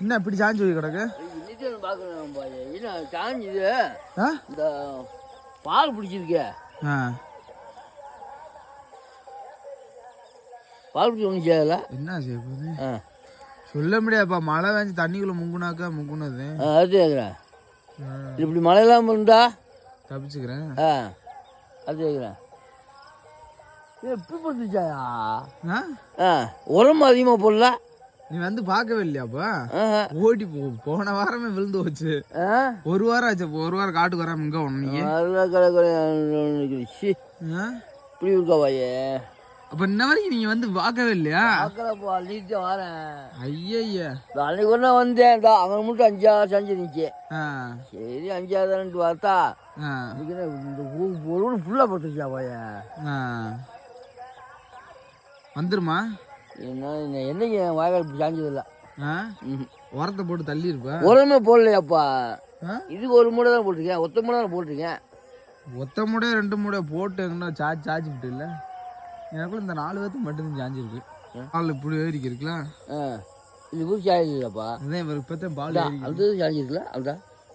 என்ன இப்படி சாஞ்சு போய் கிடக்கு? சாஞ்சுது இந்த பால் பிடிச்சிருக்கே. பால் பிடிச்சி ஒன்றும் செய்யல என்ன செய்ய போகுது? சொல்ல முடியாதுப்பா. மழை வேஞ்சி தண்ணிக்குள்ள முங்குனாக்கா முங்குனது. அது கேட்குறேன் இப்படி மழை இல்லாமல் இருந்தா தப்பிச்சுக்கிறேன். ஆ அது கேட்குறேன் எப்படி பண்ணுச்சாயா ஆ? உரம் அதிகமாக போடல? நீ வந்து பார்க்கவே இல்லையாப்பா. ஓடி போ போன வாரமே விழுந்து போச்சு. ஒரு வாரம் ஆச்சு அப்போ ஒரு வாரம் காட்டுக்கு வராம இங்க ஒண்ணு? இப்படி இருக்கா பாயே அப்ப இன்ன வரைக்கும் நீங்க வந்து பார்க்கவே இல்லையா? பார்க்கலப்பா வரேன். ஐயய்யா. அன்னைக்கு ஒன்றா வந்தேன். அவன் மட்டும் அஞ்சா செஞ்சு ஆ. சரி பார்த்தா ஆ. இன்னைக்கு என்ன இந்த ஒரு ஃபுல்லாக பட்டுச்சா பையன் ஆ. வந்துருமா? என்ன என்ன- என்னைக்கு என் வாய்க்கால் சாஞ்சதில்ல உரத்தை போட்டு தள்ளி இருப்ப உரமே போடலையாப்பா? இதுக்கு ஒரு மூடை தான் போட்டிருக்கேன். ஒத்த மூடை தான் போட்டிருக்கேன். ஒத்த மூடை ரெண்டு மூடை போட்டு எங்கன்னா சார்ஜ் சார்ஜ் விட்டு இல்ல எனக்குள்ள இந்த நாலு பேர்த்துக்கு மட்டும்தான் சாஞ்சிருக்கு. பால் இப்படி ஏறிக்கு இருக்கலாம் ஆ. இது கூட சாஞ்சிருக்கப்பா அதான் இவர் இப்பதான் பால் இது சாஞ்சிருக்குல்ல? அந்த.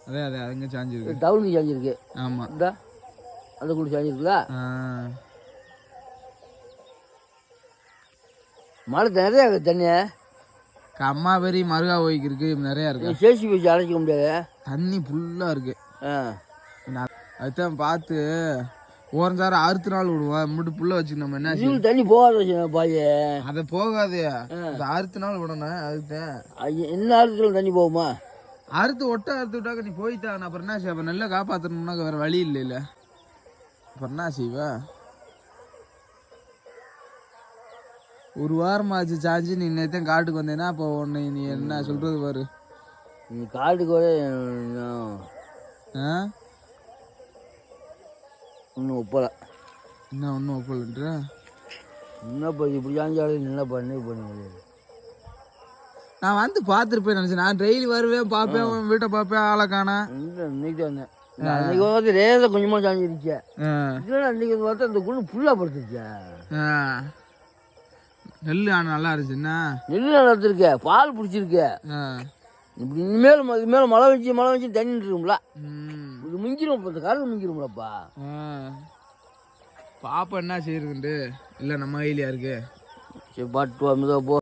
அதே அதே அதுங்க சாஞ்சிருக்கு. டவுனுக்கு சாஞ்சிருக்கு. ஆமா. இந்த. அந்த கூட சாஞ்சிருக்குல்ல மழை நிறைய இருக்கு தண்ணி அம்மா பெரிய மருகா ஓய்க்கு இருக்கு நிறைய இருக்கு? சேசி வச்சு அழைச்சிக்க முடியாது. தண்ணி ஃபுல்லா இருக்கு. ஆ. நான் அதுதான் பார்த்து ஓரஞ்சாரம் அறுத்து நாள் விடுவோம். முட்டு புள்ள வச்சு நம்ம என்ன தண்ணி போகாத பாயே அதை போகாதே. அறுத்து நாள் விடணும் அதுதான். ஐய, என்ன ஆழத்தில் தண்ணி போகுமா? அறுத்து ஒட்ட அறுத்து விட்டாக்க நீ போயிட்டான். அப்புறம் என்ன செய்ய நெல்லை காப்பாற்றணும்னா வேற வழி இல்லை இல்ல அப்புறம் என்ன செய்வ? ஒரு வாரம் ஆச்சு சாஞ்சு நீ நேத்தான் காட்டுக்கு வந்தேன்னா அப்போ உன்னை நீ என்ன சொல்றது பாரு. நீ காட்டுக்கு வர ஆ? இன்னும் ஒப்பலை. என்ன ஒன்றும் ஒப்பலன்ற? என்னப்பா இப்படி சாஞ்சாலும் என்ன பண்ணி பண்ண முடியாது நான் வந்து பார்த்துருப்பேன் நினச்சேன். நான் டெய்லி வருவேன் பார்ப்பேன் உன் வீட்டை பார்ப்பேன் ஆளை காணா. இன்னைக்கு தான் வந்தேன். அன்னைக்கு வந்து ரேச கொஞ்சமாக சாஞ்சிருச்சேன் அன்னைக்கு வந்து பார்த்தா இந்த குண்டு ஃபுல்லாக படுத்துச்சே நெல் ஆனால் நல்லா இருந்துச்சுன்னா நெல் நடத்திருக்க பால் பிடிச்சிருக்க. இப்படி இனிமேல் இது மேலே மழை வச்சு மழை வச்சு தண்ணி இருக்கும்ல. இது மிஞ்சிரும் இப்போ இந்த கரண்ட் மிஞ்சிரும்லப்பா. பாப்பா என்ன செய்யறதுண்டு இல்லை நம்ம கையிலையா இருக்கு? சரி பாட்டு போ.